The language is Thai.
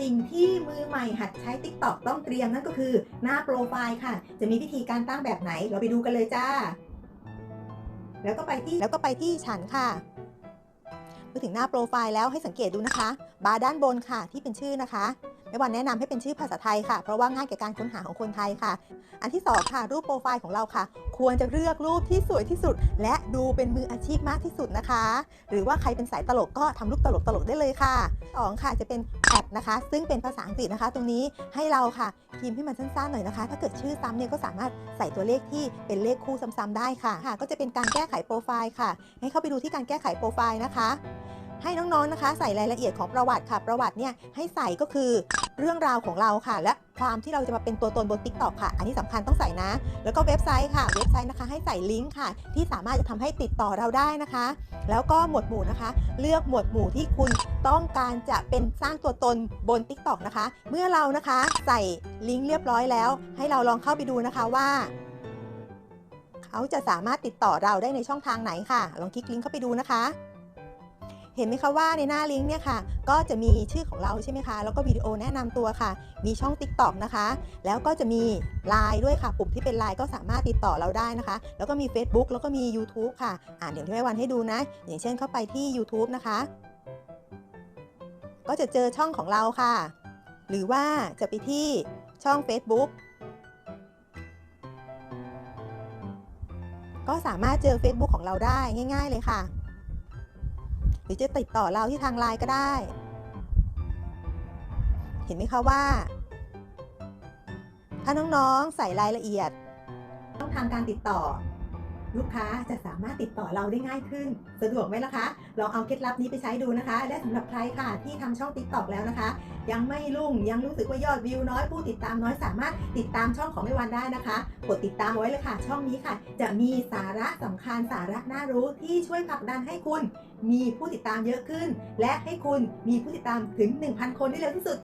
สิ่งที่มือใหม่หัดใช้ TikTok ต้องเตรียมนั่นก็คือหน้าโปรไฟล์ค่ะ จะมีวิธีการตั้งแบบไหน เราไปดูกันเลยจ้า แล้วก็ไปที่แล้วก็ไปที่ฉันค่ะเมื่อถึงหน้าโปรไฟล์แล้วให้สังเกตดูนะคะ บาร์ด้านบนค่ะที่เป็นชื่อนะคะ แม่วันแนะนำให้เป็นชื่อภาษาไทยค่ะ เพราะว่าง่ายแก่การค้นหาของคนไทยค่ะ อันที่สองค่ะ รูปโปรไฟล์ของเราค่ะ ควรจะเลือกรูปที่สวยที่สุด และดูเป็นมืออาชีพมากที่สุดนะคะ หรือว่าใครเป็นสายตลกก็ทำรูปตลกตลกๆได้เลยค่ะสองค่ะจะเป็นแอดนะคะ ซึ่งเป็นภาษาอังกฤษนะคะ ตรงนี้ให้เราค่ะพิมพ์ให้มันสั้นๆหน่อยนะคะ ถ้าเกิดชื่อซ้ำเนี่ยก็สามารถใส่ตัวเลขที่เป็นเลขคู่ซ้ำๆได้ค่ะค่ะก็จะเป็นการแก้ไขโปรไฟล์ค่ะ ให้เข้าไปดูที่การแก้ไขโปรไฟล์นะคะ ให้น้องๆนะคะ ใส่รายละเอียดของประวัติค่ะ ประวัติเนี่ยให้ใส่ก็คือเรื่องราวของเราค่ะ และความที่เราจะมาเป็นตัวตนบน t ิ k t o k ค่ะ อันนี้สำคัญต้องใส่นะ แล้วก็เว็บไซต์ค่ะ เว็บไซต์นะคะให้ใส่ลิงก์ค่ะ ที่สามารถจะทำให้ติดต่อเราได้นะคะ แล้วก็หมวดหมู่นะคะ เลือกหมวดหมู่ที่คุณต้องการจะเป็นสร้างตัวตนบน t ิ k t o k นะคะ เมื่อเรานะคะใส่ลิงก์เรียบร้อยแล้ว ให้เราลองเข้าไปดูนะคะว่าเขาจะสามารถติดต่อเราได้ในช่องทางไหนค่ะ ลองคลิกลิงก์เข้าไปดูนะคะ เห็นไหมคะว่าในหน้าลิงก์เนี่ยค่ะ ก็จะมีชื่อของเราใช่ไหมคะ แล้วก็วิดีโอแนะนำตัวค่ะ มีช่อง TikTok นะคะ แล้วก็จะมี Line ด้วยค่ะ ปุ่มที่เป็น Line ก็สามารถติดต่อเราได้นะคะ แล้วก็มี Facebook แล้วก็มี YouTube ค่ะ อ่านอย่างที่แม่วันให้ดูนะ อย่างเช่นเข้าไปที่ YouTube นะคะ ก็จะเจอช่องของเราค่ะ หรือว่าจะไปที่ช่อง Facebook ก็สามารถเจอ Facebook ของเราได้ง่าย ๆ เลยค่ะ หรือจะติดต่อเราที่ทางไลน์ก็ได้ เห็นไหมคะว่า ถ้าน้องๆใส่รายละเอียด ต้องทางการติดต่อ ลูกค้าจะสามารถติดต่อเราได้ง่ายขึ้น สะดวกไหมล่ะคะ ลองเอาเคล็ดลับนี้ไปใช้ดูนะคะ และสำหรับใครค่ะที่ทำช่อง TikTok แล้วนะคะ ยังไม่รุ่งยังรู้สึกว่ายอดวิวน้อยผู้ติดตามน้อยสามารถติดตามช่องของแม่วันได้นะคะ กดติดตามไว้เลยค่ะ ช่องนี้ค่ะ จะมีสาระสำคัญสาระน่ารู้ที่ช่วยผลักดันให้คุณ มีผู้ติดตามเยอะขึ้น และให้คุณมีผู้ติดตามถึง 1,000 คนได้เร็วที่สุด